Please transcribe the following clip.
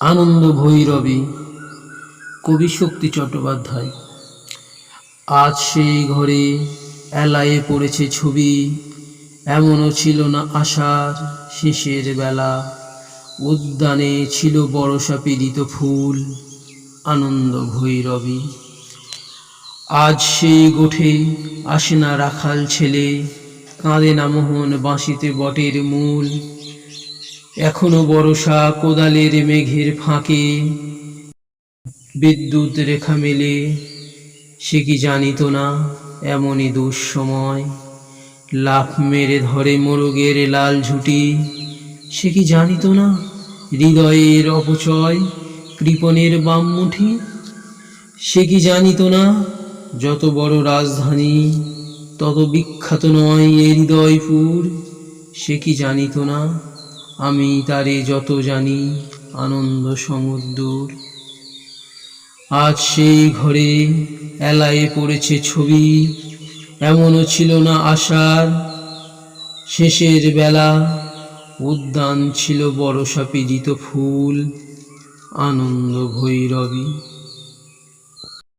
আনন্দ ভৈরবী, কবি শক্তি চট্টোপাধ্যায়। আজ সেই ঘরে এলায়ে পড়েছে ছবি, এমনও ছিল না আশার শেষের বেলা। উদ্যানে ছিল বরষা পীড়িত ফুল, আনন্দ ভৈরবী। আজ সেই গোঠে আসে না রাখাল ছেলে, কাঁদে না মোহন বাঁশিতে বটের মূল। এখনও বরষা কোদালের মেঘের ফাঁকে। বিদ্যুৎ রেখা মেলে, সে কি জানিত না এমনই দুঃসময়? লাফ মেরে ধরে মোরগের লাল ঝুটি, সে কি জানিত না হৃদয়ের অপচয় কৃপণের বাম মুঠি? সে কি জানিত না যত বড় রাজধানী, তত বিখ্যাত নয় এ হৃদয়পুর? সে কি জানিত না আমি তারে যত জানি, আনন্দ সমুদ্র আজ সেই ঘরে এলায়ে পড়েছে ছবি, এমনও ছিল না আশার। শেষের বেলা উদ্যান ছিল বড় পীড়িত ফুল, আনন্দ ভৈরবী।